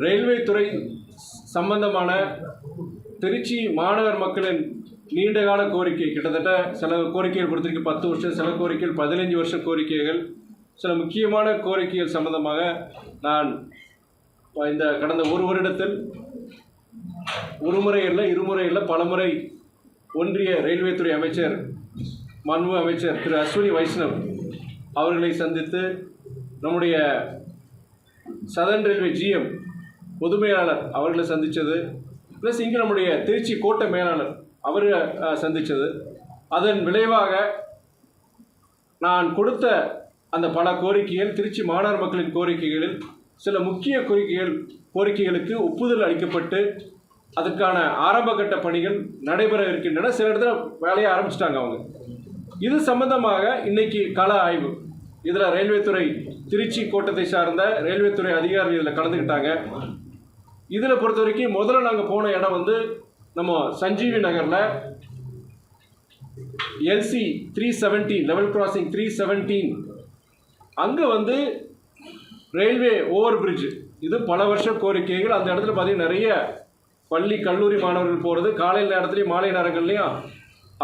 Railway துறை சம்பந்தமான திருச்சி மாநகர் மக்களின் நீண்டகால கோரிக்கை கிட்டத்தட்ட சில கோரிக்கைகள் பொறுத்திருக்கு பத்து வருஷம் சில கோரிக்கைகள் பதினைஞ்சு வருஷ கோரிக்கைகள். சில முக்கியமான கோரிக்கைகள் சம்பந்தமாக நான் இந்த கடந்த ஒரு வருடத்தில் ஒரு முறை இல்லை இருமுறை இல்லை பலமுறை ஒன்றிய ரயில்வே துறை அமைச்சர் மன்மு அமைச்சர் திரு அஸ்வினி வைஷ்ணவ் அவர்களை சந்தித்து நம்முடைய சதன் ரயில்வே ஜிஎம் பொதுமையாளர் அவர்களை சந்தித்தது ப்ளஸ் இங்கே நம்முடைய திருச்சி கோட்டை மேலாளர் அவரை சந்தித்தது அதன் விளைவாக நான் கொடுத்த அந்த பல கோரிக்கைகள் திருச்சி மாணவர் மக்களின் கோரிக்கைகளில் சில முக்கிய கோரிக்கைகள் கோரிக்கைகளுக்கு ஒப்புதல் அளிக்கப்பட்டு அதுக்கான ஆரம்பகட்ட பணிகள் நடைபெற இருக்கின்றன. சில இடத்துல வேலையை ஆரம்பிச்சிட்டாங்க அவங்க. இது சம்பந்தமாக இன்னைக்கு கள ஆய்வு. இதில் ரயில்வே துறை திருச்சி கோட்டத்தை சார்ந்த ரயில்வே துறை அதிகாரிகள் இதில் கலந்துக்கிட்டாங்க. இதில் பொறுத்த வரைக்கும் முதல்ல நாங்கள் போன இடம் வந்து நம்ம சஞ்சீவி நகரில் LC three seventeen level crossing three seventeen அங்கே வந்து ரயில்வே ஓவர் பிரிட்ஜ் இது பல வருஷ கோரிக்கைகள். அந்த இடத்துல பார்த்தீங்கன்னா நிறைய பள்ளி கல்லூரி மாணவர்கள் போகிறது காலை நேரத்துலேயும் மாலை நேரங்கள்லையும்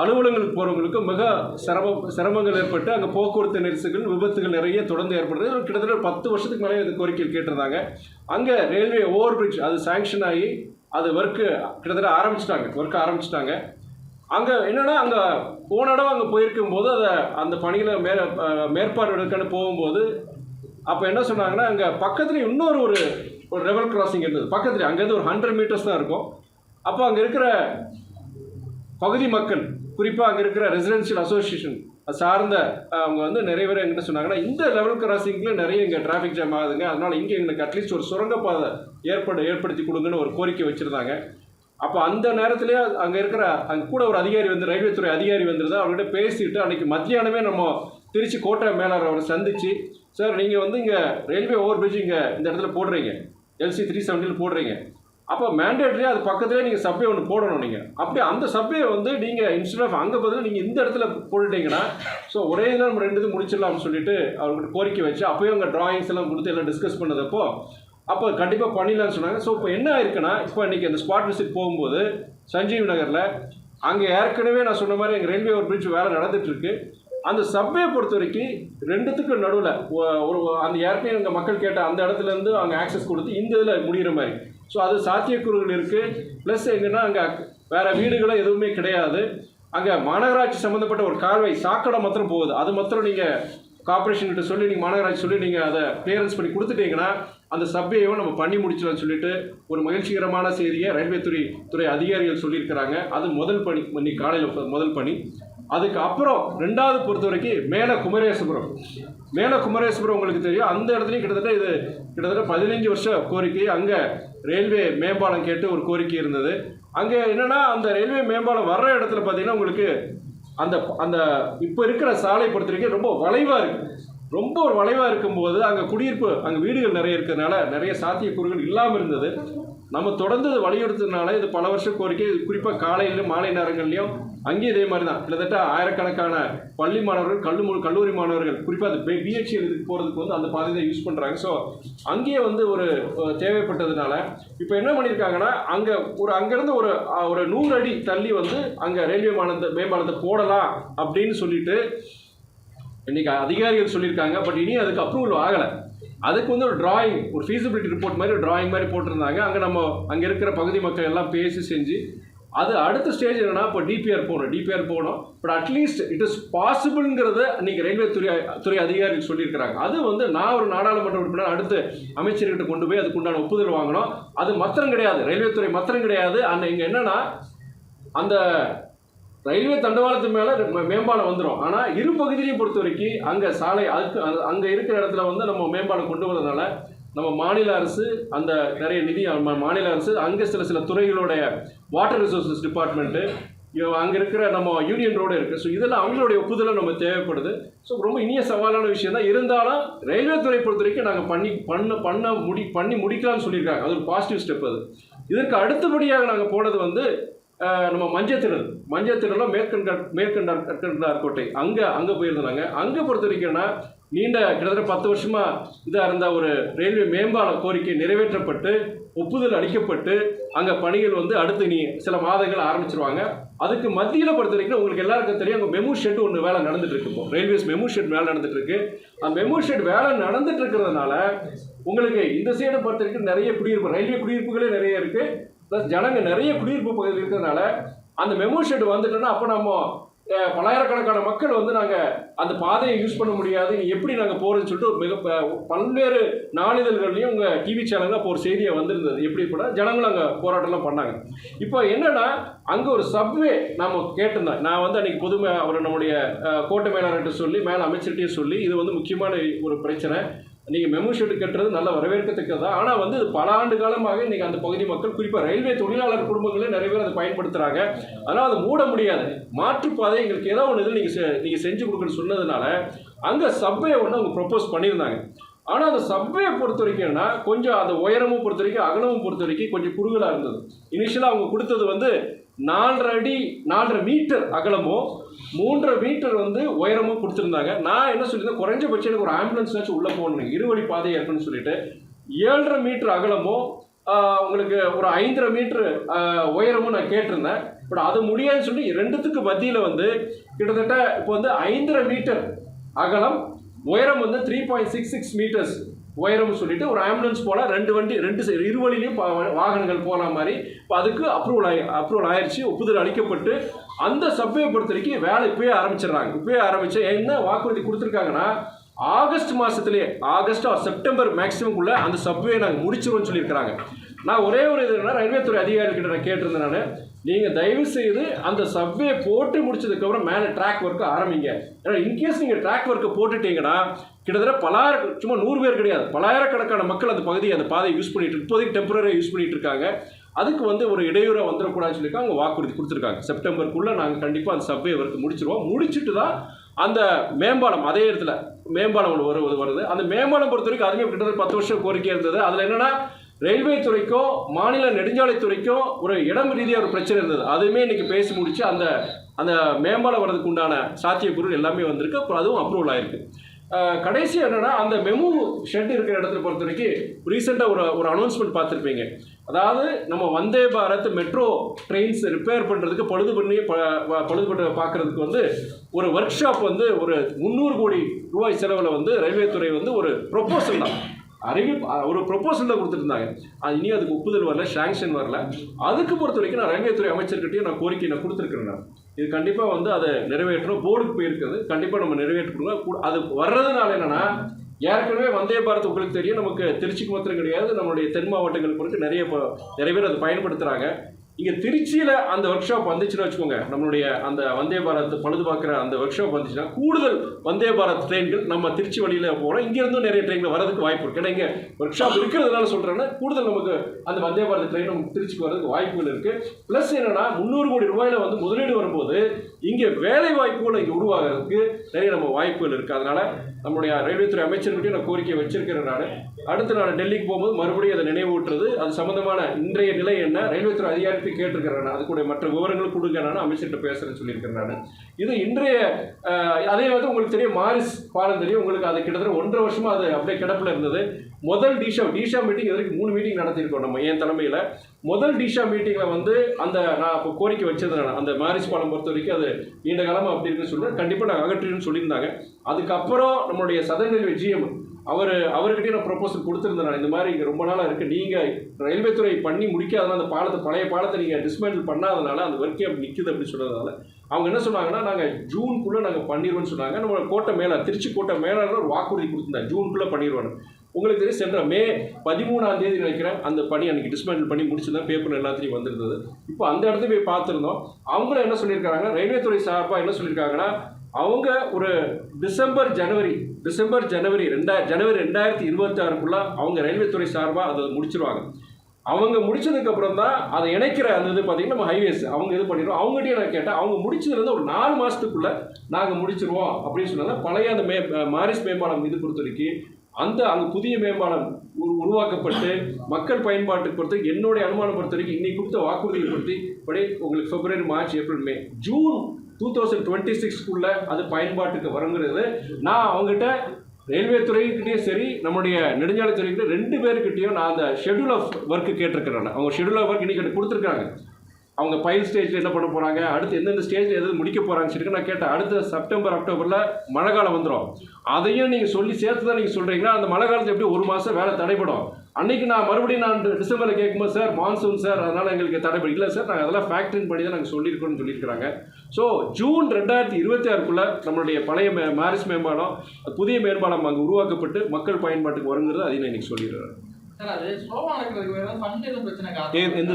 அலுவலகங்களுக்கு போகிறவங்களுக்கு மிக சிரமம் சிரமங்கள் ஏற்பட்டு அங்கே போக்குவரத்து நெரிசல்கள் விபத்துகள் நிறைய தொடர்ந்து ஏற்படுது. ஒரு கிட்டத்தட்ட பத்து வருஷத்துக்கு மேலே இந்த கோரிக்கையில் கேட்டிருந்தாங்க. அங்கே ரயில்வே ஓவர் பிரிட்ஜ் அது சாங்ஷன் ஆகி அது ஒர்க்கு கிட்டத்தட்ட ஆரம்பிச்சிட்டாங்க ஒர்க் ஆரம்பிச்சிட்டாங்க. அங்கே என்னென்னா அங்கே போன இடம் அங்கே போயிருக்கும் போது அதை அந்த பணியில் மே மேற்பார்வையிடக்கான போகும்போது அப்போ என்ன சொன்னாங்கன்னா அங்கே பக்கத்தில் இன்னொரு ஒரு ஒரு ரெவல் கிராசிங் இருந்தது. பக்கத்தில் அங்கேருந்து ஒரு ஹண்ட்ரட் மீட்டர்ஸ் தான் இருக்கும். அப்போ அங்கே இருக்கிற பகுதி மக்கள் குறிப்பாக அங்கே இருக்கிற ரெசிடென்ஷியல் அசோசியேஷன் சார்ந்த அவங்க வந்து நிறைய பேர் எங்கிட்ட சொன்னாங்கன்னா இந்த லெவல் கிராசிங்கில் நிறைய இங்கே டிராஃபிக் ஜாம் ஆகுதுங்க. அதனால் இங்கே எங்களுக்கு அட்லீஸ்ட் ஒரு சுரங்கப்பாதை ஏற்படு ஏற்படுத்தி கொடுங்கன்னு ஒரு கோரிக்கை வச்சுருந்தாங்க. அப்போ அந்த நேரத்திலே அங்கே இருக்கிற அங்கே கூட ஒரு அதிகாரி வந்து ரயில்வே துறை அதிகாரி வந்திருந்தா அவர்கிட்ட பேசிட்டு அன்றைக்கி மத்தியானமே நம்ம திருச்சி கோட்டை மேலாளர் அவரை சந்தித்து சார் நீங்கள் வந்து இங்கே ரயில்வே ஓவர் பிரிட்ஜ் இங்கே இந்த இடத்துல போடுறீங்க. எல்சி த்ரீ செவன்ட்டியில் போடுறீங்க. அப்போ மேண்டேட்ரியாக அது பக்கத்துலேயே நீங்கள் சப்வே ஒன்று போடணும் நீங்கள் அப்படியே அந்த சப்வே வந்து நீங்கள் இன்ஸ்டெட் ஆஃப் அங்கே பதில் நீங்கள் இந்த இடத்துல போட்டுட்டீங்கன்னா ஸோ ஒரே இதில் நம்ம ரெண்டு இது முடிச்சிடலாம்னு சொல்லிட்டு அவர்கிட்ட கோரிக்கை வச்சு அப்போயும் அவங்க டிராயிங்ஸ் எல்லாம் கொடுத்து எல்லாம் டிஸ்கஸ் பண்ணதப்போ அப்போ கண்டிப்பாக பண்ணிடலாம்னு சொன்னாங்க. ஸோ இப்போ என்ன ஆயிருக்குன்னா இப்போ இன்றைக்கி அந்த ஸ்பாட் விசிட் போகும்போது சஞ்சீவ் நகரில் அங்கே ஏற்கனவே நான் சொன்ன மாதிரி எங்கள் ரயில்வே ஒரு பிரிட்ஜ் வேலை நடந்துகிட்ருக்கு அந்த சப்வே பொறுத்த வரைக்கும் ரெண்டுத்துக்கும் நடுவில் ஒரு அந்த ஏற்கனவே எங்கள் மக்கள் கேட்ட அந்த இடத்துல இருந்து அங்கே ஆக்சஸ் கொடுத்து இந்த இதில் முடிகிற மாதிரி. ஸோ அது சாத்தியக்கூறுகள் இருக்குது ப்ளஸ் எங்கன்னா அங்கே வேறு வீடுகளும் எதுவுமே கிடையாது. அங்கே மாநகராட்சி சம்மந்தப்பட்ட ஒரு கால்வாய் சாக்கடை மாத்திரம் போகுது. அது மாத்திரம் நீங்கள் கார்பரேஷன் கிட்ட சொல்லி நீங்கள் மாநகராட்சி சொல்லி நீங்கள் அதை கிளியரன்ஸ் பண்ணி கொடுத்துட்டீங்கன்னா அந்த சப்வேயும் நம்ம பண்ணி முடிச்சிடலாம்னு சொல்லிட்டு ஒரு மகிழ்ச்சிகரமான செய்தியை ரயில்வே துறை துறை அதிகாரிகள் சொல்லியிருக்கிறாங்க. அது முதல் பணி இன்னைக்கு காலையில் முதல் பணி. அதுக்கு அப்புறம் ரெண்டாவது பொறுத்த வரைக்கும் மேலே குமரேசபுரம் மேலே குமரேசபுரம் உங்களுக்கு தெரியும். அந்த இடத்துலையும் கிட்டத்தட்ட இது கிட்டத்தட்ட பதினஞ்சு வருஷம் கோரிக்கை. அங்கே ரயில்வே மேம்பாலம் கேட்டு ஒரு கோரிக்கை இருந்தது. அங்கே என்னென்னா அந்த ரயில்வே மேம்பாலம் வர்ற இடத்துல பார்த்தீங்கன்னா உங்களுக்கு அந்த அந்த இப்போ இருக்கிற சாலை பொறுத்த வரைக்கும் ரொம்ப வளைவாக இருக்குது ரொம்ப ஒரு வளைவாக இருக்கும்போது அங்கே குடியிருப்பு அங்கே வீடுகள் நிறைய இருக்கிறதுனால நிறைய சாத்தியக்கூறுகள் இல்லாமல் இருந்தது. நம்ம தொடர்ந்து இது இது பல வருஷ கோரிக்கை. குறிப்பாக காலையிலும் மாலை நேரங்கள்லையும் அங்கேயும் இதே மாதிரி தான் கிட்டத்தட்ட ஆயிரக்கணக்கான பள்ளி மாணவர்கள் கல்லு கல்லூரி மாணவர்கள் குறிப்பாக அது பிஹெச்சி இதுக்கு போகிறதுக்கு வந்து அந்த பாதை தான் யூஸ் பண்ணுறாங்க ஸோ அங்கேயே வந்து ஒரு தேவைப்பட்டதுனால இப்போ என்ன பண்ணியிருக்காங்கன்னா அங்கே ஒரு அங்கேருந்து ஒரு ஒரு நூறு அடி தள்ளி வந்து அங்கே ரயில்வே மாநிலத்தை மேம்பாலத்தை போடலாம் அப்படின்னு சொல்லிட்டு இன்றைக்கி அதிகாரிகள் சொல்லியிருக்காங்க. பட் இனி அதுக்கு அப்ரூவல் ஆகலை. அதுக்கு வந்து ஒரு டிராயிங் ஒரு ஃபீஸிபிலிட்டி ரிப்போர்ட் மாதிரி ஒரு டிராயிங் மாதிரி போட்டிருந்தாங்க. அங்கே நம்ம அங்கே இருக்கிற பகுதி மக்கள் எல்லாம் பேசி செஞ்சு அது அடுத்த ஸ்டேஜ் என்னென்னா இப்போ டிபிஆர் போகணும். டிபிஆர் போகணும். But at least it is பாசிபிள்ங்கிறத இன்றைக்கி ரயில்வே துறை துறை அதிகாரிகள் சொல்லியிருக்கிறாங்க. அது வந்து நான் ஒரு நாடாளுமன்ற உறுப்பினர் அடுத்து அமைச்சர்கிட்ட கொண்டு போய் அதுக்குண்டான ஒப்புதல் வாங்கணும். அது மத்திரம் கிடையாது. ரயில்வே துறை மத்திரம் கிடையாது. அண்ட் இங்கே என்னென்னா அந்த ரயில்வே தண்டவாளத்து மேலே மேம்பாலம் வந்துடும் ஆனால் இரு பகுதியிலையும் பொறுத்த வரைக்கும் அங்கே சாலை அதுக்கு அங்கே இருக்கிற இடத்துல வந்து நம்ம மேம்பாலம் கொண்டு வரதுனால நம்ம மாநில அரசு அந்த நிறைய நிதி மாநில அரசு அங்கே சில சில துறைகளுடைய வாட்டர் ரிசோர்ஸஸ் டிபார்ட்மெண்ட்டு அங்கே இருக்கிற நம்ம யூனியன் ரோடு இருக்குது ஸோ இதெல்லாம் அவங்களுடைய ஒப்புதலை நம்ம தேவைப்படுது. ஸோ ரொம்ப இனிய சவாலான விஷயம் தான். இருந்தாலும் ரயில்வே துறை பொறுத்த வரைக்கும் நாங்கள் பண்ணி பண்ண பண்ண முடி பண்ணி முடிக்கலாம்னு சொல்லியிருக்காங்க. அது ஒரு பாசிட்டிவ் ஸ்டெப் அது. இதற்கு அடுத்தபடியாக நாங்கள் போனது வந்து நம்ம மஞ்சத்திடல் மஞ்சத்திடலாம் மேற்கண்ட மேற்கண்ட கற்கண்டார் கோட்டை. அங்கே அங்கே போயிருந்தாங்க அங்கே பொறுத்த வரைக்கும்னா நீண்ட கிட்டத்தட்ட பத்து வருஷமாக இதாக இருந்த ஒரு ரயில்வே மேம்பால கோரிக்கை நிறைவேற்றப்பட்டு ஒப்புதல் அளிக்கப்பட்டு அங்கே பணிகள் வந்து அடுத்து நீ சில மாதங்கள் ஆரம்பிச்சிருவாங்க. அதுக்கு மத்தியில் பொறுத்த வரைக்கும் உங்களுக்கு எல்லாருக்கும் தெரியும் அங்கே மெமு ஷெட் ஒன்று வேலை நடந்துட்டு இருக்கு இப்போ. ரயில்வேஸ் மெமு ஷெட் வேலை நடந்துட்டு இருக்கு அந்த மெமு ஷெட் வேலை நடந்துட்டு இருக்கிறதுனால உங்களுக்கு இந்த சைடை பொறுத்த வரைக்கும் நிறைய குடியிருப்பு ரயில்வே குடியிருப்புகளே நிறைய இருக்கு. ப்ளஸ் ஜனங்க நிறைய குடியிருப்பு பகுதியில் இருக்கிறதுனால அந்த மெமோ ஷெட் வந்துட்டோன்னா அப்போ நம்ம பலாயிரக்கணக்கான மக்கள் வந்து நாங்கள் அந்த பாதையை யூஸ் பண்ண முடியாது. நீ எப்படி நாங்கள் போகிறோன்னு சொல்லிட்டு ஒரு மிக ப- பல்வேறு நாளிதழ்கள்லையும் உங்கள் டிவி சேனலில் ஒரு செய்தியை வந்திருந்தது. எப்படி கூட ஜனங்களும் அங்கே போராட்டம்லாம் பண்ணாங்க. இப்போ என்னென்னா அங்கே ஒரு சப்வே நாம் கேட்டிருந்தோம். நான் வந்து அன்றைக்கி புதுமை அவர் நம்முடைய கோட்டை மேலாளர்கிட்ட சொல்லி மேலே அமைச்சர்கிட்டையும் சொல்லி இது வந்து முக்கியமான ஒரு பிரச்சனை. நீங்கள் மெமோ கட்டுறது நல்ல வரவேற்கத்தக்கது தான் ஆனால் வந்து இது பல ஆண்டு காலமாக இன்றைக்கி அந்த பகுதி மக்கள் குறிப்பாக ரயில்வே தொழிலாளர் குடும்பங்களே நிறைய பேர் அதை பயன்படுத்துகிறாங்க அதனால் அதை மூட முடியாது. மாற்றுப்பாதை எங்களுக்கு ஏதோ ஒன்று இதில் நீங்கள் நீங்கள் செஞ்சு கொடுக்குன்னு சொன்னதுனால அங்கே சப்வே ஒன்று அவங்க ப்ரொப்போஸ் பண்ணியிருந்தாங்க. ஆனால் அந்த சப்வே பொறுத்த வரைக்கும்னா கொஞ்சம் அந்த உயரமும் பொறுத்த வரைக்கும் அகலமும் பொறுத்த வரைக்கும் கொஞ்சம் குறுகலாக இருந்தது. இனிஷியலாக அவங்க கொடுத்தது வந்து நாலரை அடி நாலரை மீட்டர் அகலமும் மூன்றரை மீட்டர் வந்து உயரமும் கொடுத்துருந்தாங்க. நான் என்ன சொல்லியிருந்தேன்? குறைஞ்சபட்சம் எனக்கு ஒரு ஆம்புலன்ஸ்னாச்சும் உள்ளே போகணும். இருவழி பாதை இருக்குன்னு சொல்லிட்டு ஏழரை மீட்டர் அகலமும் உங்களுக்கு ஒரு ஐந்தரை மீட்டர் உயரமும் நான் கேட்டிருந்தேன். பட் அது முடியாதுன்னு சொல்லி ரெண்டுத்துக்கு மத்தியில் வந்து கிட்டத்தட்ட இப்போ வந்து ஐந்தரை மீட்டர் அகலம் உயரம் வந்து three point six six metres உயரம்னு சொல்லிட்டு ஒரு ஆம்புலன்ஸ் போனால் ரெண்டு வண்டி ரெண்டு இரு வழியிலையும் வாகனங்கள் போன மாதிரி இப்போ அதுக்கு அப்ரூவல் ஆகி அப்ரூவல் ஆயிடுச்சு ஒப்புதல் அளிக்கப்பட்டு அந்த சப்வே பொறுத்த வரைக்கும் வேலை இப்பயே ஆரம்பிச்சிடுறாங்க. இப்பயே ஆரம்பிச்சு என்ன வாக்குறுதி கொடுத்துருக்காங்கன்னா ஆகஸ்ட் மாதத்துலேயே ஆகஸ்ட் செப்டம்பர் மேக்ஸிமம்குள்ளே அந்த சப்வே நாங்கள் முடிச்சிருவோம்னு சொல்லியிருக்கிறாங்க. நான் ஒரே ஒரு இது என்ன ரயில்வே துறை அதிகாரிகிட்ட நான் கேட்டிருந்தேன் நான். நீங்கள் தயவு செய்து அந்த சப்வே போட்டு முடிச்சதுக்கப்புறம் மேலே ட்ராக் ஒர்க்கு ஆரம்பிங்க. ஏன்னா இன்கேஸ் நீங்கள் ட்ராக் ஒர்க்கை போட்டுட்டீங்கன்னா கிட்டத்தட்ட பலாயிரம் சும்மா நூறு பேர் கிடையாது. பலாயிரக்கணக்கான மக்கள் அந்த பகுதியை அந்த பாதையை யூஸ் பண்ணிட்டு இப்போதைக்கு டெம்பரரியாக யூஸ் பண்ணிட்டு இருக்காங்க. அதுக்கு வந்து ஒரு இடையூறாக வந்துடக்கூடாதுன்னு சொல்லி அவங்க வாக்குறுதி கொடுத்துருக்காங்க. செப்டம்பருக்குள்ளே நாங்கள் கண்டிப்பாக அந்த சப்வே ஒர்க்கு முடிச்சிருவோம். முடிச்சுட்டு தான் அந்த மேம்பாலம் அதே இடத்துல மேம்பாலம் ஒன்று வருவது வருது. அந்த மேம்பாலம் பொறுத்த வரைக்கும் அதுவுமே கிட்டத்தட்ட பத்து வருஷம் கோரிக்கை இருந்தது. அதில் என்னென்னா ரயில்வே துறைக்கும் மாநில நெடுஞ்சாலைத்துறைக்கும் ஒரு இடம் ரீதியாக ஒரு பிரச்சனை இருந்தது. அதுவுமே இன்றைக்கி பேசி முடித்து அந்த அந்த மேம்பாலம் வர்றதுக்கு உண்டான சாத்தியக்கூறு எல்லாமே வந்திருக்கு. அப்புறம் அதுவும் அப்ரூவல் ஆயிருக்கு. கடைசி என்னன்னா அந்த மெமு ஷெட் இருக்கிற இடத்துல பொறுத்த வரைக்கும் ரீசெண்டாக ஒரு ஒரு அனௌன்ஸ்மெண்ட் பார்த்துருப்பீங்க. அதாவது நம்ம Vande Bharat metro trains repair பண்ணுறதுக்கு பழுது பண்ணி ப பழுது பண்ண பார்க்குறதுக்கு வந்து ஒரு ஒர்க் ஷாப் வந்து ஒரு முந்நூறு கோடி ரூபாய் செலவில் வந்து ரயில்வே துறை வந்து ஒரு ப்ரொப்போசல் தான். அறிவி ஒரு ப்ரொப்போசல் தான் கொடுத்துருந்தாங்க. அது இனி அதுக்கு ஒப்புதல் வரல சாங்ஷன் வரல. அதுக்கு பொறுத்த வரைக்கும் நான் ரயில்வே துறை நான் கோரிக்கை நான் கொடுத்துருக்கிறேன் நான். இது கண்டிப்பாக வந்து அதை நிறைவேற்றணும். போர்டுக்கு போயிருக்கிறது. கண்டிப்பாக நம்ம நிறைவேற்றணும் அது வர்றதுனால என்னென்னா ஏற்கனவே வந்தே பாரத் உங்களுக்கு தெரியும். நமக்கு திருச்சிக்கு மாத்திரம் கிடையாது. நம்மளுடைய தென் மாவட்டங்கள் பொறுத்து நிறைய இப்போ- நிறைய பேர் அதை பயன்படுத்துகிறாங்க இங்கே திருச்சியில் அந்த ஒர்க் ஷாப் வந்துச்சுன்னு வச்சுக்கோங்க. நம்மளுடைய அந்த வந்தே பாரத் பழுது பார்க்குற அந்த ஒர்க் ஷாப் வந்துச்சுன்னா கூடுதல் வந்தே பாரத் ட்ரெயின்கள் நம்ம திருச்சி வழியில் போகிறோம் இங்கேருந்தும் நிறைய ட்ரெயின்கள் வரதுக்கு வாய்ப்பு இருக்குது ஏன்னா இங்கே ஒர்க் ஷாப் இருக்கிறதுனால சொல்கிறேன்னா கூடுதல் நமக்கு அந்த வந்தே பாரத் ட்ரெயின் நமக்கு திருச்சிக்கு வரதுக்கு வாய்ப்புகள் இருக்குது ப்ளஸ் என்னென்னா முந்நூறு கோடி ரூபாயில் வந்து முதலீடு வரும்போது இங்கே வேலை வாய்ப்புகள் இங்கே உருவாகிறதுக்கு நிறைய நம்ம வாய்ப்புகள் இருக்குது அதனால் நம்முடைய ரயில்வே துறை அமைச்சர்கிட்டையும் நான் கோரிக்கை வச்சிருக்கிறேன் நான். அடுத்து நான் டெல்லிக்கு போகும்போது மறுபடியும் அதை நினைவூட்டுறது. அது சம்மந்தமான இன்றைய நிலை என்ன? ரயில்வே துறை அதிகாரத்தை கேட்டிருக்கிறேன் நான். அதுக்குடைய மற்ற விவரங்கள் கொடுங்க நான். அமைச்சர்கிட்ட பேசுகிறேன்னு சொல்லியிருக்கிறேன் நான். இது இன்றைய அதே வந்து உங்களுக்கு தெரியும். மாரிஸ் பாலம் தெரியும். உங்களுக்கு அது கிட்டத்தட்ட ஒன்றரை வருஷமாக அது அப்படியே கிடப்பில் இருந்தது. முதல் டிஷா டிஷா மீட்டிங் இது வரைக்கும் மூணு மீட்டிங் நடத்தியிருக்கோம் நம்ம என் தலைமையில். முதல் டிஷா மீட்டிங்கில் வந்து அந்த நான் இப்போ கோரிக்கை வச்சது நான். அந்த மாரிஸ் பாலம் பொறுத்த வரைக்கும் அது நீண்ட காலமாக அப்படி இருக்குன்னு சொல்லிட்டு கண்டிப்பாக நாங்கள் அகற்றின்னு சொல்லியிருந்தாங்க. அதுக்கப்புறம் நம்மளுடைய சதன் ரயில்வே ஜிஎம் அவர் அவர்கிட்டயே நான் ப்ரொபோசல் கொடுத்துருந்தேன் நான். இந்த மாதிரி இங்கே ரொம்ப நாளாக இருக்குது நீங்கள் ரயில்வே துறை பண்ணி முடிக்காதனால அந்த பாலத்தை பழைய பாலத்தை நீங்கள் டிஸ்மேண்டில் பண்ணாதனால அந்த ஒர்க்கே அப்படி நிற்குது அப்படின்னு சொன்னதுனால அவங்க என்ன சொன்னாங்கன்னா நாங்கள் ஜூனுக்குள்ளே நாங்கள் பண்ணிடுவோம்னு சொன்னாங்க. நம்ம கோட்டை மேலே திருச்சி கோட்டை மேலே ஒரு வாக்குறுதி கொடுத்துருந்தேன் ஜூனுக்குள்ளே பண்ணிடுவோன்னு உங்களுக்கு தெரியும் சென்ற மே பதிமூணாம் தேதி நினைக்கிறேன் அந்த பணி அன்னைக்கு டிஸ்மேண்டில் பண்ணி முடிச்சுதான் பேப்பர் எல்லாத்தையும் வந்திருந்தது. இப்போ அந்த இடத்துல போய் பார்த்துருந்தோம். அவங்களும் என்ன சொல்லியிருக்காங்க ரயில்வே துறை சார்பாக என்ன சொல்லியிருக்காங்கன்னா அவங்க ஒரு டிசம்பர் ஜனவரி டிசம்பர் ஜனவரி ரெண்டா ஜனவரி ரெண்டாயிரத்தி இருபத்தாறுக்குள்ளே அவங்க ரயில்வே துறை சார்பாக அதை முடிச்சிருவாங்க. அவங்க முடிச்சதுக்கப்புறம் தான் அதை இணைக்கிற அந்த இது பார்த்தீங்கன்னா நம்ம ஹைவேஸ் அவங்க இது பண்ணிடுவோம். அவங்ககிட்டயே நான் கேட்டேன் அவங்க முடிச்சதுலேருந்து ஒரு நாலு மாதத்துக்குள்ளே நாங்கள் முடிச்சிருவோம் அப்படின்னு சொன்னாங்க. பழைய அந்த மே மாரிஸ் மேம்பாலம் இது பொறுத்த வரைக்கும் அந்த அங்கே புதிய மேம்பாலம் உருவாக்கப்பட்டு மக்கள் பயன்பாட்டுக்கு பொறுத்து என்னுடைய அனுமானம் பொறுத்த வரைக்கும் இன்னைக்கு கொடுத்த வாக்குறுதியை பொறுத்து படி உங்களுக்கு February March April May June two thousand twenty சிக்ஸ்க்குள்ள அது பயன்பாட்டுக்கு வருங்கிறது. நான் அவங்ககிட்ட ரயில்வே துறைக்கிட்டேயும் சரி நம்முடைய நெடுஞ்சாலைத்துறைக்கிட்ட ரெண்டு பேருக்கிட்டையும் நான் அந்த ஷெட்யூல் ஆஃப் ஒர்க்கு கேட்டிருக்கிறேன். அவங்க ஷெடியூல் ஆஃப் ஒர்க் இன்னைக்கு கொடுத்துருக்காங்க. அவங்க பயில் ஸ்டேஜில் என்ன பண்ண போகிறாங்க அடுத்து எந்தெந்த ஸ்டேஜில் எதாவது முடிக்க போகிறாங்கன்னு சொல்லி நான் கேட்டேன். அடுத்த செப்டம்பர் அக்டோபரில் மழை காலம் வந்துடும் அதையும் நீங்கள் சொல்லி சேர்த்து தான் நீங்கள் சொல்கிறீங்கன்னா அந்த மழை காலத்தில் எப்படி ஒரு மாதம் வேலை தடைப்படும் அன்றைக்கி நான் மறுபடியும் நான் டிசம்பரில் கேட்கும்போது சார் மான்சூன் சார் அதனால் எங்களுக்கு தடைப்படும் இல்லை சார் நாங்கள் அதெல்லாம் ஃபேக்ட்ரின் பண்ணி தான் நாங்கள் சொல்லியிருக்கோம்னு சொல்லியிருக்கிறாங்க. ஸோ ஜூன் ரெண்டாயிரத்தி இருபத்தி ஆறுக்குள்ளே நம்மளுடைய பழைய மே மாரிஸ் மேம்பாலம் புதிய மேம்பாலம் அங்கே உருவாக்கப்பட்டு மக்கள் பயன்பாட்டுக்கு வருங்கிறது அதை நான் இன்றைக்கி சொல்லிடுறேன். சார் அது ஸ்லோவா நடக்கிறதுக்கு வேற ஃபண்ட் எதுவும் பிரச்சனை ஏ- எந்த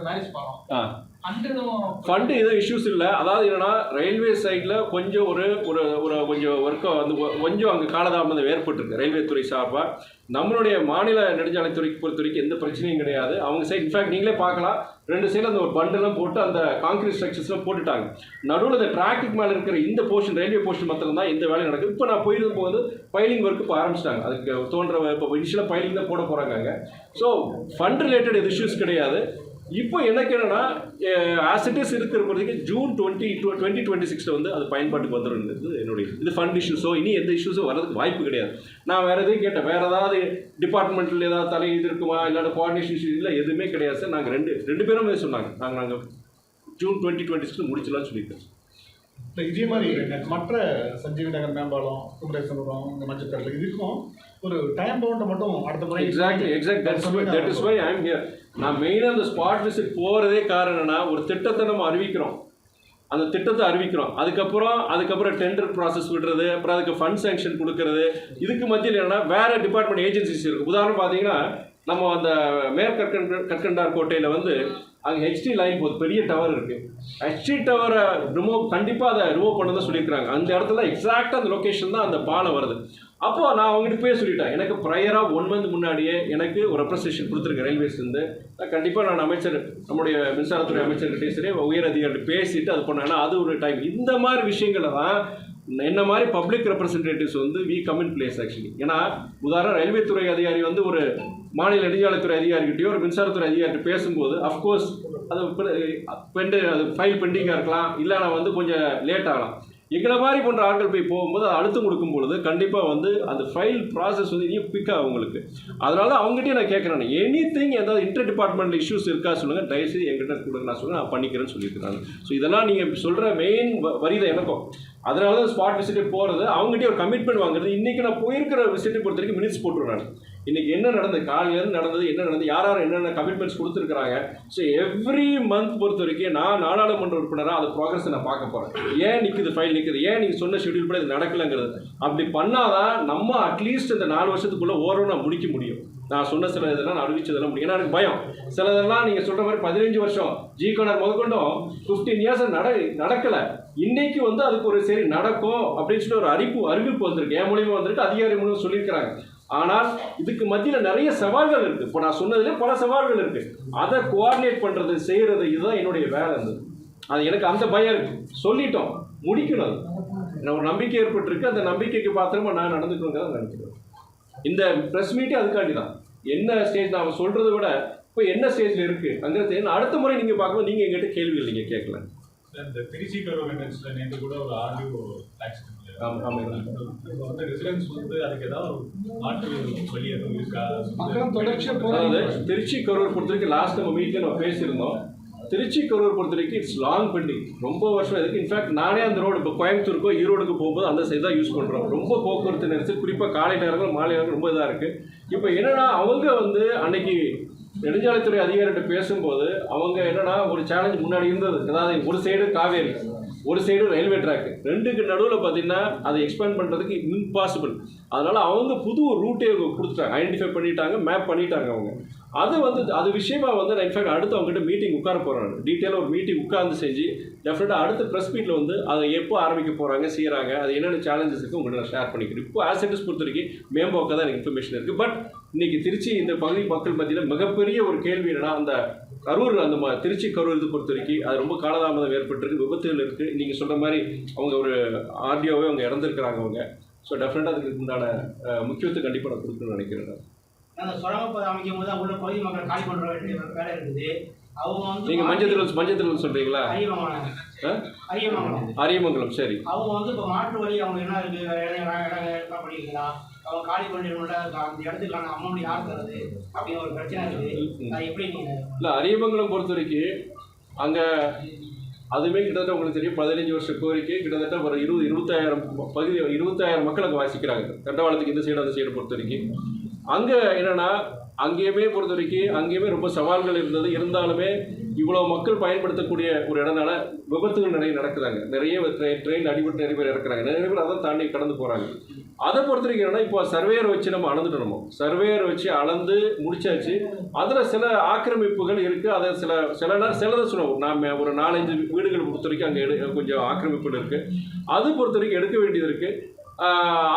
மேரேஜ் படம். ஆ. ஃபண்டு எதுவும் இஷ்யூஸ் இல்லை. அதாவது என்னன்னா ரயில்வே சைடில் கொஞ்சம் ஒரு ஒரு ஒரு கொஞ்சம் ஒர்க்கை வந்து கொஞ்சம் அங்கே காலதாமதம் ஏற்பட்டிருக்கு ரயில்வே துறை சார்பாக நம்மளுடைய மாநில நெடுஞ்சாலைத்துறைக்கு பொறுத்த வரைக்கும் எந்த பிரச்சனையும் கிடையாது. அவங்க சைடு இன்ஃபேக்ட் நீங்களே பார்க்கலாம். ரெண்டு சைடில் அந்த ஒரு பண்டெல்லாம் போட்டு அந்த காங்கிரீட் ஸ்ட்ரக்சர்ஸ்லாம் போட்டுட்டாங்க. நடுவில் அந்த டிராஃபிக் மேலே இருக்கிற இந்த போர்ஷன் ரயில்வே போர்ஷன் மாத்திரம் தான் இந்த வேலை நடக்குது. இப்போ நான் போயிருக்கும் போது பைலிங் ஒர்க் இப்போ ஆரம்பிச்சிட்டாங்க. அதுக்கு தோன்ற இப்போ இனிஷியலாக பைலிங் தான் போட போகிறாங்க ஸோ ஃபண்ட் ரிலேட்டட் எது இஷ்யூஸ் கிடையாது. இப்போ எனக்கு என்னன்னா இஸ் இருக்கிற June twenty two twenty twenty சிக்ஸில் வந்து அது பயன்பாட்டுக்கு வந்துடும்ன்றது என்னுடைய இது ஃபண்ட் இஷ்யூஸோ இனி எந்த இஷ்யூஸும் வரதுக்கு வாய்ப்பு கிடையாது. நான் வேறு எதையும் கேட்டேன். வேறு ஏதாவது டிபார்ட்மெண்ட்டில் ஏதாவது தலை இது இருக்குமா? இல்லாட்ட கோஆர்டினேஷன் இஷ்யூ இல்லை எதுவுமே கிடையாது சார். நாங்கள் ரெண்டு ரெண்டு பேரும் சொன்னாங்க. நாங்கள் நாங்கள் ஜூன் டுவெண்ட்டி டுவெண்ட்டி சிக்ஸ் முடிச்சலாம்னு சொல்லியிருக்கேன் இப்போ இதே மாதிரி மற்ற சஞ்சீவி நகர் மேம்பாலம் குமரேசபுரம் இந்த மஞ்சள் இதுக்கும் ஒரு டைம் பவுண்டை மட்டும் அடுத்த முறை exactly exact that's that is why I am here நான் மெயினாக அந்த ஸ்பாட் விசிட் போகிறதே காரணம் என்னன்னா ஒரு திட்டத்தை நம்ம அறிவிக்கிறோம். அந்த திட்டத்தை அறிவிக்கிறோம். அதுக்கப்புறம் அதுக்கப்புறம் டெண்டர் ப்ராசஸ் விடுறது அப்புறம் அதுக்கு ஃபண்ட் சேங்ஷன் கொடுக்கறது. இதுக்கு மத்தியில் என்னென்னா வேற டிபார்ட்மெண்ட் ஏஜென்சிஸ் இருக்குது உதாரணம் பார்த்தீங்கன்னா நம்ம அந்த மேற்கற்கண்ட கற்கண்டார் கோட்டையில் வந்து அங்கே ஹெச்டி லைன் போது பெரிய டவர் இருக்கு. ஹெச்டி டவரை ரிமூவ் கண்டிப்பாக அதை ரிமூவ் பண்ணதான் சொல்லியிருக்காங்க அந்த இடத்துல எக்ஸாக்டாக அந்த லொக்கேஷன் தான் அந்த பாலம் வருது. அப்போ நான் அவங்ககிட்ட போய் சொல்லிட்டேன். எனக்கு ப்ரையராக ஒன் மந்த் முன்னாடியே எனக்கு ஒரு ரெப்ரஸன்டேஷன் கொடுத்துருக்கேன் ரயில்வேஸ்லேருந்து கண்டிப்பாக நான் அமைச்சர் நம்முடைய மின்சாரத்துறை அமைச்சர்கிட்டே சரி உயர் அதிகாரிகிட்ட பேசிட்டு அது பண்ணேன்னா அது ஒரு டைம் இந்த மாதிரி விஷயங்களை தான் என்ன மாதிரி பப்ளிக் ரெப்ரசன்டேட்டிவ்ஸ் வந்து we come in place actually ஏன்னா உதாரணம் ரயில்வே துறை அதிகாரி வந்து ஒரு மாநில நெடுஞ்சாலைத்துறை அதிகாரிகிட்டயோ ஒரு மின்சாரத்துறை அதிகாரிகிட்ட பேசும்போது அஃப்கோர்ஸ் அது பெண்டு அது ஃபைல் பெண்டிங்காக இருக்கலாம் இல்லைனா வந்து கொஞ்சம் லேட் ஆகலாம். எங்களை மாதிரி போன்ற ஆட்கள் போய் போகும்போது அதை அழுத்தம் கொடுக்கும் பொழுது கண்டிப்பாக வந்து அந்த ஃபைல் ப்ராசஸ் வந்து நீ பிக் ஆகும் அவங்களுக்கு அதனால அவங்ககிட்டயே நான் கேட்குறேன் எனி திங் ஏதாவது இன்டர் டிபார்ட்மெண்ட் இஷ்யூஸ் இருக்கா சொல்லுங்கள் தயவுசெய்து என்கிட்ட கொடுங்க. நான் சொல்லுங்கள் நான் பண்ணிக்கிறேன்னு சொல்லியிருக்கிறாங்க. ஸோ இதெல்லாம் நீங்கள் சொல்கிற மெயின் வரிதை எனக்கும் அதனால தான் ஸ்பாட் விசிட்டே போகிறது அவங்ககிட்ட ஒரு கமிட்மெண்ட் வாங்குறது. இன்றைக்கி நான் போயிருக்கிற விசிட்டை பொறுத்த வரைக்கும் மினிட்ஸ் போட்டுருவேன் நான். இன்னைக்கு என்ன நடந்தது காலையிலேருந்து நடந்தது என்ன நடந்தது யார் யார் என்னென்ன கமிட்மெண்ட்ஸ் கொடுத்துருக்குறாங்க ஸோ எவ்ரி மந்த் பொறுத்த வரைக்கும் நான் நாடாளுமன்ற உறுப்பினராக அது ப்ராக்ரஸ் நான் பார்க்க போகிறேன் ஏன் நிற்குது ஃபைல் நிற்குது ஏன் நீங்கள் சொன்ன ஷெடியூல் படி இது நடக்கலைங்கிறது? அப்படி பண்ணாதான் நம்ம அட்லீஸ்ட் இந்த நாலு வருஷத்துக்குள்ளே ஓரளவு நான் முடிக்க முடியும். நான் சொன்ன சில இதெல்லாம் நான் அறிவிச்சதெல்லாம் முடியும். ஏன்னா எனக்கு பயம். சிலதெல்லாம் நீங்கள் சொல்கிற மாதிரி பதினஞ்சு வருஷம் ஜி கணர் முதற்கொண்டும் ஃபிஃப்டீன் இயர்ஸ் நட நடக்கலை. இன்னைக்கு வந்து அதுக்கு ஒரு சரி நடக்கும் அப்படின்னு சொல்லி ஒரு அறிவிப்பு அறிவிப்பு வந்திருக்கு. என் மூலியமாக வந்திருக்கு அதிகாரி மூலியமாக சொல்லியிருக்கிறாங்க. ஆனால் இதுக்கு மத்தியில் நிறைய சவால்கள் இருக்குது இப்போ நான் சொன்னதுலேயே பல சவால்கள் இருக்குது அதை கோஆர்டினேட் பண்ணுறது செய்கிறது இதுதான் என்னுடைய வேலை இருந்தது அது எனக்கு அந்த பயம் இருக்குது சொல்லிட்டோம். முடிக்கணும் அது. ஒரு நம்பிக்கை ஏற்பட்டிருக்கு. அந்த நம்பிக்கைக்கு பாத்திரமா நான் நடந்துக்கணுங்கிறத நினைக்கிறேன். இந்த ப்ரெஸ் மீட்டே அதுக்காண்டி தான் என்ன ஸ்டேஜ் நான் சொல்கிறத விட இப்போ என்ன ஸ்டேஜில் இருக்குது அங்கே அடுத்த முறை நீங்கள் பார்க்கும்போது நீங்கள் எங்கிட்ட கேள்விகள் நீங்கள் கேட்கலாம். இந்த திருச்சி கவர்மெண்ட்ஸில் நேற்று கூட ஒரு ஆடியோ ஆக்சிடென்ட் திருச்சி கரூர் பொறுத்த வரைக்கும் லாஸ்ட் நம்ம மீட்டில் நம்ம பேசியிருந்தோம். திருச்சி கரூர் பொறுத்த வரைக்கும் இட்ஸ் லாங் பெண்டிங் ரொம்ப வருஷம் இருக்கு இன்ஃபேக்ட் நானே அந்த ரோடு இப்போ கோயம்புத்தூருக்கோ ஈரோடுக்கு போகும்போது அந்த சைடு தான் யூஸ் பண்ணுறோம் ரொம்ப போக்குவரத்து நெரிசல். குறிப்பாக காலை நேரங்கள் மாலை நேரங்கள் ரொம்ப இதாக இருக்குது இப்போ என்னன்னா அவங்க வந்து அன்னைக்கு நெடுஞ்சாலைத்துறை அதிகாரிகிட்ட பேசும்போது அவங்க என்னன்னா ஒரு சேலஞ்ச் முன்னாடி இருந்தது. அதாவது ஒரு சைடு காவேரி. ஒரு சைடு ரயில்வே ட்ராக் ரெண்டுக்கு நடுவில் பார்த்தீங்கன்னா அதை எக்ஸ்பேண்ட் பண்ணுறதுக்கு இம்பாசிபிள் அதனால் அவங்க புது ஒரு ரூட்டே கொடுத்துட்டாங்க. ஐடென்டிஃபை பண்ணிட்டாங்க மேப் பண்ணிட்டாங்க அவங்க. அது வந்து அது விஷயமா வந்து நான் இன்ஃபேக்ட் அடுத்து அவங்ககிட்ட மீட்டிங் உட்கார போகிறேன் டீட்டெயிலாக ஒரு மீட்டிங் உட்கார்ந்து செஞ்சு டெஃபினட்டாக அடுத்த ப்ரெஸ் மீட்டில் வந்து அதை எப்போ ஆரம்பிக்க போகிறாங்க செய்கிறாங்க அது என்னென்ன சேலஞ்சஸ் இருக்குது உங்கள்கிட்ட நான் ஷேர் பண்ணிக்கிறேன். இப்போ ஆசெட்டஸ் பொறுத்த வரைக்கும் மேம்போக்காக தான் எனக்கு இன்ஃபர்மேஷன் இருக்குது பட் இன்றைக்கி திருச்சி இந்த பகுதி மக்கள் மத்தியில் மிகப்பெரிய ஒரு கேள்வி என்னன்னா அந்த கரூர் அந்த ம- திருச்சி கரூர் இது பொறுத்த வரைக்கும் அது ரொம்ப காலதாமதம் ஏற்பட்டிருக்கு விபத்துகள் இருக்குது நீங்கள் சொல்கிற மாதிரி அவங்க ஒரு ஆர்டிஓவே அவங்க இறந்துருக்குறாங்க அவங்க ஸோ டெஃபினட்டாக அதுக்கு உண்டான முக்கியத்துவம் கண்டிப்பாக நான் கொடுக்கணும்னு நினைக்கிறேன் நான். அந்த சுரங்கப்பாதை அமைக்கும் போது உள்ள பகுதி மக்கள் காலி பண்ற வேண்டிய வேலை இருக்குது அவங்க வந்து நீங்கள் மஞ்சத்தில் மஞ்சத்தில் சொல்கிறீங்களா அரியமங்கலம்? அரியமங்கலம் சரி அவங்க வந்து இப்போ மாற்று வழி அவங்க என்ன இருக்கு இடம் பண்ணிக்கலாம் அவங்க காலி பண்ணிடணும்ல அந்த இடத்துக்கான அமௌண்ட் யார் தருது அப்படின்னு ஒரு பிரச்சனை இருக்குது. அது எப்படி இல்லை அரியமங்கலம் பொறுத்த வரைக்கும் அங்கே அதுவுமே கிட்டத்தட்ட உங்களுக்கு தெரியும் பதினஞ்சு வருஷம் கோரிக்கை கிட்டத்தட்ட ஒரு இருபது இருபத்தாயிரம் பகுதி இருபத்தாயிரம் மக்கள் அங்கே வாசிக்கிறாங்க. தண்டவாளத்துக்கு இந்த சைடு அந்த சைடு பொறுத்த வரைக்கும் அங்கே என்னென்னா அங்கேயுமே பொறுத்த வரைக்கும் அங்கேயுமே ரொம்ப சவால்கள் இருந்தது. இருந்தாலுமே இவ்வளோ மக்கள் பயன்படுத்தக்கூடிய ஒரு இடம்னால விபத்துகள் நிறைய நடக்குதாங்க. நிறைய ட்ரெயின் ட்ரெயின் அடிபட்டு நிறைய பேர் இறக்குறாங்க. நிறைய பேர் அதை தாண்டி கடந்து போகிறாங்க அதை பொறுத்த வரைக்கும் என்னன்னா இப்போ சர்வேயர் வச்சு நம்ம அளந்துட்டு நம்ம. சர்வேயர் வச்சு அளந்து முடிச்சாச்சு. அதில் சில ஆக்கிரமிப்புகள் இருக்குது அதை சில சில நேரம் சிலதை சொல்லுவோம். நாம் ஒரு நாலஞ்சு வீடுகள் பொறுத்த வரைக்கும் அங்கே எடு கொஞ்சம் ஆக்கிரமிப்புகள் இருக்குது அது பொறுத்த வரைக்கும் எடுக்க வேண்டியது இருக்குது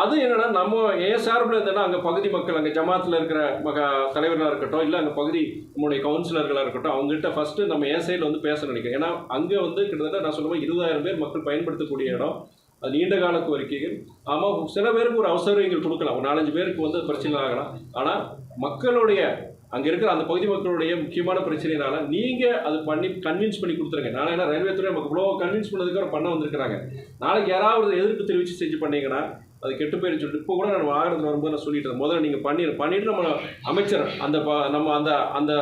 அது என்னென்னா நம்ம ஏன் சார்பில் இருந்தேன்னா அங்கே பகுதி மக்கள் அங்கே ஜமாத்தில் இருக்கிற மக தலைவர்களாக இருக்கட்டும் இல்லை அங்கே பகுதி நம்முடைய கவுன்சிலர்களாக இருக்கட்டும் அவங்ககிட்ட ஃபஸ்ட்டு நம்ம ஏன் சைடில் வந்து பேச நினைக்கிறேன். ஏன்னா அங்கே வந்து கிட்டத்தட்ட நான் சொல்லுவேன் இருபதாயிரம் பேர் மக்கள் பயன்படுத்தக்கூடிய இடம். அது நீண்ட கால கோரிக்கைகள் ஆமாம் சில பேருக்கு ஒரு அவசரங்கள் கொடுக்கலாம். ஒரு நாலஞ்சு பேருக்கு வந்து பிரச்சனை ஆகலாம். ஆனால் மக்களுடைய அங்கே இருக்கிற அந்த பகுதி மக்களுடைய முக்கியமான பிரச்சனைனால நீங்கள் அது பண்ணி கன்வின்ஸ் பண்ணி கொடுத்துருங்க. நான் ஏன்னா ரயில்வே துறை நமக்கு இவ்வளோ கன்வின்ஸ் பண்ணதுக்கு பண்ண வந்திருக்கிறாங்க. நாளைக்கு யாராவது எதிர்ப்பு தெரிவித்து செஞ்சு பண்ணீங்கன்னா அது கெட்டு போயிடும் சொல்லிட்டு இப்போ கூட நான் வாகனத்தில் வரும்போது நான் சொல்லிட்டு முதல்ல நீங்கள் பண்ணிடு பண்ணிட்டு நம்ம அமைச்சர் அந்த ப- நம்ம அந்த அந்த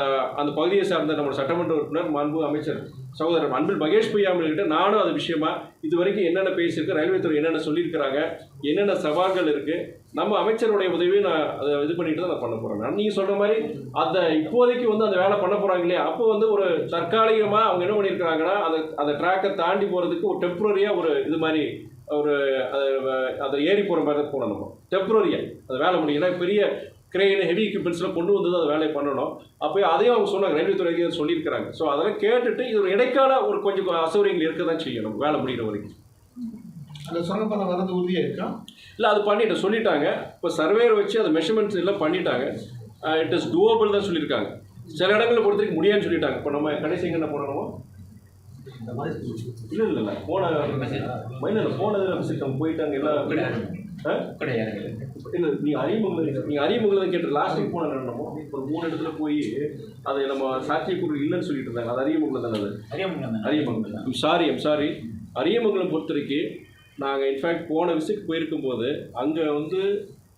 அந்த பகுதியை சார்ந்த நம்ம சட்டமன்ற உறுப்பினர் மாண்பு அமைச்சர் சகோதரர் அன்பில் மகேஷ் பொய்யாமல்கிட்ட நானும் அது விஷயமா இது வரைக்கும் என்னென்ன பேசியிருக்கு ரயில்வே துறை என்னென்ன சொல்லியிருக்கிறாங்க என்னென்ன சவால்கள் இருக்குது நம்ம அமைச்சருடைய உதவியை நான் அதை இது பண்ணிட்டு தான் நான் பண்ண போகிறேன் நான் நீங்கள் சொல்கிற மாதிரி அந்த இப்போதைக்கு வந்து அந்த வேலை பண்ண போகிறாங்க இல்லையா அப்போ வந்து ஒரு தற்காலிகமாக அவங்க என்ன பண்ணியிருக்கிறாங்கன்னா அந்த அந்த ட்ராக்கை தாண்டி போகிறதுக்கு ஒரு டெம்பரரியாக ஒரு இது மாதிரி ஒரு அது அதை ஏறி போகிற மாதிரி தான் போகணும் நம்ம டெம்பரரியாக அது வேலை முடியும் ஏன்னா பெரிய கிரெயின் ஹெவி எக்யூப்மெண்ட்ஸ்லாம் கொண்டு வந்து தான் அந்த வேலையை பண்ணணும். அப்போ அதையும் அவங்க சொன்னாங்க. ரயில்வே துறைக்கு அதை சொல்லியிருக்கிறாங்க. ஸோ அதெல்லாம் கேட்டுட்டு இது ஒரு இடைக்கால ஒரு கொஞ்சம் அசௌகரியங்கள் இருக்க தான் செய்யும் நம்ம வேலை முடிகிற வரைக்கும். அந்த சுரங்கப்பாதை வர்றது உறுதியாக இருக்கா? இல்லை அது பண்ணிட்டு சொல்லிட்டாங்க. இப்போ சர்வேயர் வச்சு அதை மெஷர்மெண்ட்ஸ் எல்லாம் பண்ணிட்டாங்க. இட் இஸ் டூவபிள் தான் சொல்லியிருக்காங்க. சில இடங்களில் பொறுத்தவரைக்கும் முடியாதுன்னு சொல்லிட்டாங்க. இப்போ நம்ம கடைசி எங்கே என்ன பண்ணணுமோ இல்லை இல்லை இல்லை போன மைனில் போன விசிட் நம்ம போயிட்டாங்க எல்லாம் ஆ? இல்லை. நீங்கள் அரியமங்கலம் நீங்கள் அரியமங்கலம் கேட்டு லாஸ்ட் வீக் போன நம்ம. ஒரு மூணு இடத்துல போய் அதை நம்ம சாத்தியக்கூறு இல்லைன்னு சொல்லிட்டு இருந்தாங்க. அது அரியமங்கலம் தானே அது? Ariyamangalam sorry I'm sorry Ariyamangalam பொறுத்த வரைக்கும் நாங்கள் இன்ஃபேக்ட் போன விசிட் போயிருக்கும்போது அங்கே வந்து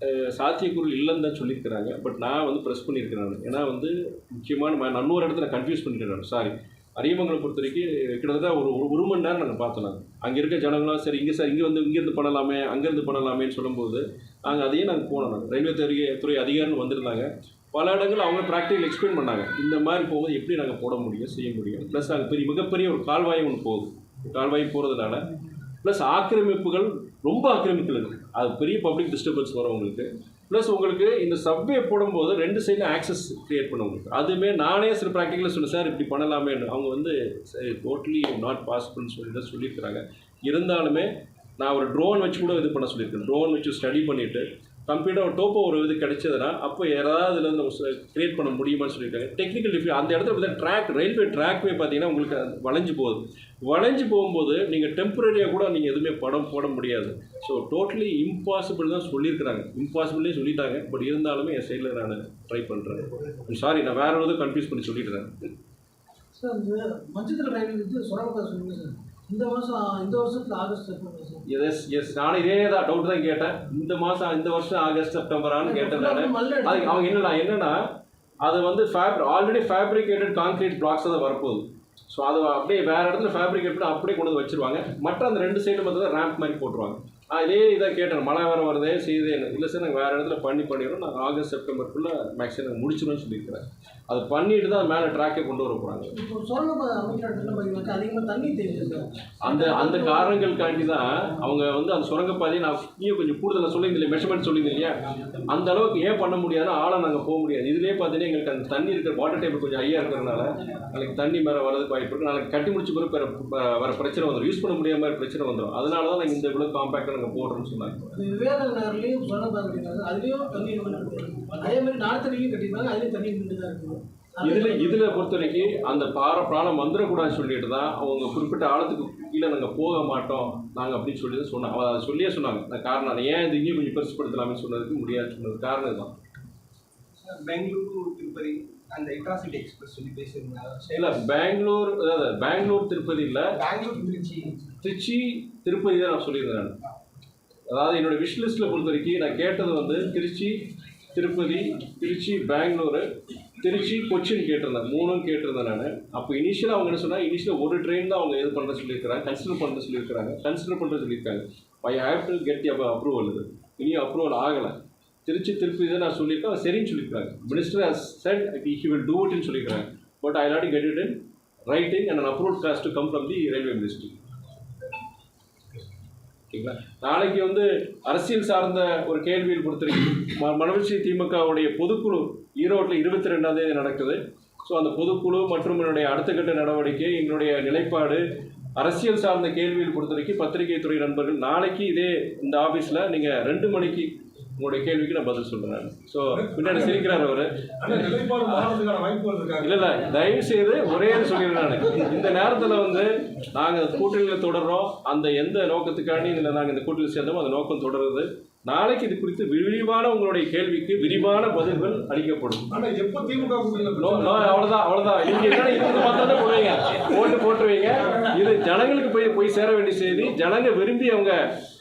அஹ், சாத்தியக்கூறு இல்லைன்னு தான் சொல்லியிருக்கிறாங்க. பட் நான் வந்து ப்ரெஸ் பண்ணியிருக்கிறேன் நான். ஏன்னா வந்து முக்கியமான நான் இன்னொரு இடத்துல கன்ஃபியூஸ் பண்ணிக்கிறேன் சாரி அரியமங்கலம் பொறுத்த வரைக்கும் கிட்டத்தட்ட ஒரு ஒரு ஒரு மணி நேரம் நாங்கள் பார்த்தோம் நாங்கள் அங்கே இருக்க ஜனங்களாம் சரி இங்கே சார் இங்கே வந்து இங்கேருந்து பண்ணலாமே அங்கேருந்து பண்ணலாமேன்னு சொல்லும்போது நாங்கள் அதையே நாங்கள் போனோம் நாங்கள் ரயில்வே துறை துறை அதிகாரிகள் வந்திருந்தாங்க. பல இடங்கள் அவங்க ப்ராக்டிக்கல் எக்ஸ்பிளைன் பண்ணாங்க. இந்த மாதிரி போகும்போது எப்படி நாங்கள் போட முடியும் செய்ய முடியும்? ப்ளஸ் அங்கே பெரிய மிகப்பெரிய ஒரு கால்வாய் ஒன்று போகுது. கால்வாய் போகிறதுனால ப்ளஸ் ஆக்கிரமிப்புகள் ரொம்ப ஆக்கிரமிப்புகள் இருக்குது அது பெரிய பப்ளிக் டிஸ்டர்பன்ஸ் வரும் உங்களுக்கு. ப்ளஸ் உங்களுக்கு இந்த சப்வே போடும்போது ரெண்டு சைடில் ஆக்சஸ் க்ரியேட் பண்ண உங்களுக்கு. அதுவுமே நானே சில ப்ராக்டிக்கலாக சொன்னேன் சார் இப்படி பண்ணலாமேன்னு அவங்க வந்து டோட்டலி நாட் பாசிபிள்னு சொல்லி தான் சொல்லியிருக்கிறாங்க. இருந்தாலுமே நான் ஒரு ட்ரோன் வச்சு கூட இது பண்ண சொல்லியிருக்கேன். ட்ரோன் வச்சு ஸ்டடி பண்ணிவிட்டு கம்ப்யூட்டர் ஒரு டோப்போ ஒரு இது கிடைச்சதுன்னா அப்போ யாராவது இதில் வந்து கிரியேட் பண்ண முடியுமான்னு சொல்லியிருக்காங்க டெக்னிக்கல் டிஃபி அந்த இடத்துல பார்த்தீங்கன்னா ட்ராக் ரயில்வே ட்ராக்வே பார்த்தீங்கன்னா உங்களுக்கு வளைஞ்சு போகுது. வளைஞ்சு போகும்போது நீங்கள் டெம்பரரியாக கூட நீங்கள் எதுவுமே படம் போட முடியாது. ஸோ டோட்டலி இம்பாசிபிள் தான் சொல்லியிருக்கிறாங்க. இம்பாசிபிள்லேயே சொல்லிட்டாங்க. பட் இருந்தாலுமே என் சைடில் நான் ட்ரை பண்ணுறேன் சாரி நான் வேற எதுவும் கன்ஃபியூஸ் பண்ணி சொல்லிடுறேன் சார் இந்த மஞ்சள் ரயில் இது சுரங்கப்பாதை சார் இந்த மாதம் இந்த வருஷத்துல ஆகஸ்ட் செப்டம்பர் எஸ் எஸ் நான் இதே தான் டவுட் தான் கேட்டேன். இந்த மாதம் இந்த வருஷம் ஆகஸ்ட் செப்டம்பரான்னு கேட்டேன் அது அவங்க என்னன்னா என்னன்னா அது வந்து fab already fabricated concrete blocks தான் வரப்போகுது. ஸோ அது அப்படியே வேற இடத்துல ஃபேப்ரிகேட் பண்ணி அப்படியே கொண்டு வந்து வச்சிருவாங்க. மற்ற அந்த ரெண்டு சைடு மட்டும் ரேம்ப் மாதிரி போட்டுருவாங்க. இதே இதை கேட்டேன். மழை வர வருதே செய்யுது இல்லை. சார் நாங்கள் வேறு இடத்துல பண்ணி பண்ணிடுறோம். நாங்கள் ஆகஸ்ட் செப்டம்பருக்குள்ளே மேக்ஸிமம் முடிச்சிடும்னு சொல்லியிருக்கிறேன். அது பண்ணிட்டு தான் மேலே ட்ராக்கே கொண்டு வர போகிறாங்க அந்த அந்த காரணங்களுக்காண்டி தான் அவங்க வந்து அந்த சுரங்கப்பாதையை நான் இன்னும் கொஞ்சம் கூடுதலாக சொல்லியிருந்தேன் மெஷர்மெண்ட் சொல்லியிருந்தேன் இல்லையா? அந்த அளவுக்கு ஏன் பண்ண முடியாதுன்னா ஆழம் நாங்கள் போக முடியாது. இதுலேயே பார்த்தீங்கன்னா எங்களுக்கு அந்த தண்ணி இருக்கிற வாட்டர் டேபிள் கொஞ்சம் ஹையாக இருக்கிறதுனால நாளைக்கு தண்ணி மேலே வரதுக்கு வாய்ப்பு இருக்குது நாளைக்கு கட்டி முடிச்ச பிறகு வர பிரச்சனை வந்துடும் யூஸ் பண்ண முடியாத மாதிரி பிரச்சனை வந்துடும் அதனால தான் நாங்கள் இந்த இவ்வளோ காம்பேக்டாக நாங்கள் போடுறோம்னு சொன்னாங்க. விவேகானந்த நகர்லையும் சுரங்கப்பாதை கட்டியிருக்காங்க. அதுலேயும் தண்ணி அதே மாதிரி நார்த்தலையும் கட்டியிருக்காங்க அதுலேயும் தண்ணி நின்று தான் இருக்குது. இதுல இதுல பொறுத்த வரைக்கும் அந்த பாறை பிராணம் வந்துடக்கூடாதுன்னு சொல்லிட்டு தான் அவங்க குறிப்பிட்ட ஆழத்துக்கு கீழே நாங்கள் போக மாட்டோம். நாங்கள் அப்படின்னு சொல்லி தான் சொன்னாங்க. அவங்க அதை சொல்லியே சொன்னாங்க. அந்த காரணம் ஏன் இது இன்னும் கொஞ்சம் பெருசுப்படுத்தலாம்னு சொன்னதுக்கு முடியாதுன்னு சொன்னது காரணம் தான் பெங்களூரு திருப்பதி அந்த இன்ட்ராசிட்டி எக்ஸ்பிரஸ் சொல்லி பேசியிருந்தாங்க. இல்லை பெங்களூர் அதாவது பெங்களூர் திருப்பதி இல்லை. பெங்களூர் திருச்சி. திருச்சி திருப்பதி தான் நான் சொல்லியிருந்தேன். நான் அதாவது என்னோட விஷ் லிஸ்ட்டில் பொறுத்த வரைக்கும் நான் கேட்டது வந்து திருச்சி திருப்பதி திருச்சி பெங்களூரு திருச்சி கொச்சின் கேட்டிருந்தேன். மூணும் கேட்டிருந்தேன் நான். அப்போ இனிஷியலாக அவங்க என்ன சொன்னால் இனிஷியலாக ஒரு ட்ரெயின் தான் அவங்க இது பண்ண சொல்லியிருக்கிறாங்க கன்சிடர் பண்ண சொல்லியிருக்கிறாங்க கன்சிடர் பண்ணுற சொல்லியிருக்காங்க. ஐ ஹேவ் டு கெட் அப்போ அப்ரூவல் இது. இனியும் அப்ரூவல் ஆகலை. திருச்சி திருப்பதி இதை நான் சொல்லியிருக்கேன் சரின்னு சொல்லியிருக்காங்க minister has said he will do இட்னு சொல்லியிருக்காங்க but I already get it in writing and an approval cast to come from the railway ministry ஓகேங்களா? நாளைக்கு வந்து அரசியல் சார்ந்த ஒரு கேள்வியில் கொடுத்துருக்கீங்க. மனவச்சி திமுகவுடைய பொதுக்குழு ஈரோட்டில் இருபத்தி ரெண்டாம் தேதி நடக்குது. ஸோ அந்த பொதுக்குழு மற்றும் என்னுடைய அடுத்த கட்ட நடவடிக்கை எங்களுடைய நிலைப்பாடு அரசியல் சார்ந்த கேள்வியில் பொறுத்தவரைக்கும் பத்திரிகை துறை நண்பர்கள் நாளைக்கு இதே இந்த ஆஃபீஸில் நீங்கள் ரெண்டு மணிக்கு உங்களுடைய கேள்விக்கு நான் பதில் சொல்கிறேன் ஸோ பின்னாடி சிரிக்கிறார் அவர். இல்லை இல்லை தயவு செய்து ஒரே சொல்லிடுறேன் நான். இந்த நேரத்தில் வந்து நாங்கள் கூட்டணியில் தொடர்றோம். அந்த எந்த நோக்கத்துக்காண்டி இதில் நாங்கள் இந்த கூட்டணியில் சேர்ந்தோமோ அந்த நோக்கம் தொடருது. நாளைக்கு இது குறித்து விரிவான உங்களுடைய கேள்விக்கு விரிவான பதில்கள் அளிக்கப்படும். அவ்வளோதான் அவ்வளோதான் நீங்கள் என்ன இருந்து பார்த்தா போடுவீங்க. ஜனங்களுக்கு போய் போய் சேர வேண்டிய செய்தி ஜனங்க விரும்பி அவங்க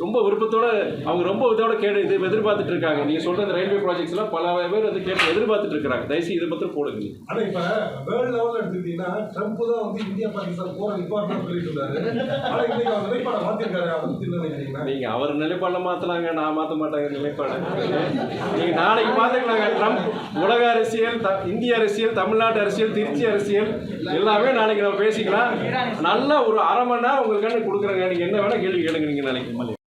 ரொம்ப விருப்பத்தோட அவங்க ரொம்ப இதோட கேட்டு இது எதிர்பார்த்துட்டு இருக்காங்க. நீங்கள் சொல்கிற இந்த ரயில்வே ப்ராஜெக்ட்ஸ் எல்லாம் பல பேர் வந்து கேட்டு எதிர்பார்த்துட்டு இருக்காங்க. தயவுசெய்து இதை பற்றி போடுங்க. ஆனா இப்ப வேர்ல்ட் லெவல்ல எடுத்துக்கிட்டீங்கன்னா ட்ரம்ப் தான் வந்து இந்தியா பாகிஸ்தான் போற நிப்பாட்டம் சொல்லிட்டு இருந்தாரு. ஆனா இன்னைக்கு அவர் நிலைப்பாட மாத்திருக்காரு அதை பத்தி என்ன நினைக்கிறீங்கன்னா நீங்க அவர் நிலைப்பாட மாத்தலாங்க நான் மாத்த மாட்டாங்க நிலைப்பாட. நீங்க நாளைக்கு பாத்துக்கலாங்க ட்ரம்ப் உலக அரசியல் இந்திய அரசியல் தமிழ்நாட்டு அரசியல் திருச்சி அரசியல் எல்லாமே நாளைக்கு நம்ம பேசிக்கலாம். நல்ல ஒரு அரை மணி நேரம் உங்களுக்கு கொடுக்குறேங்க. நீங்கள் என்ன வேணால் கேள்வி கேளுங்க நீங்க நாளைக்கு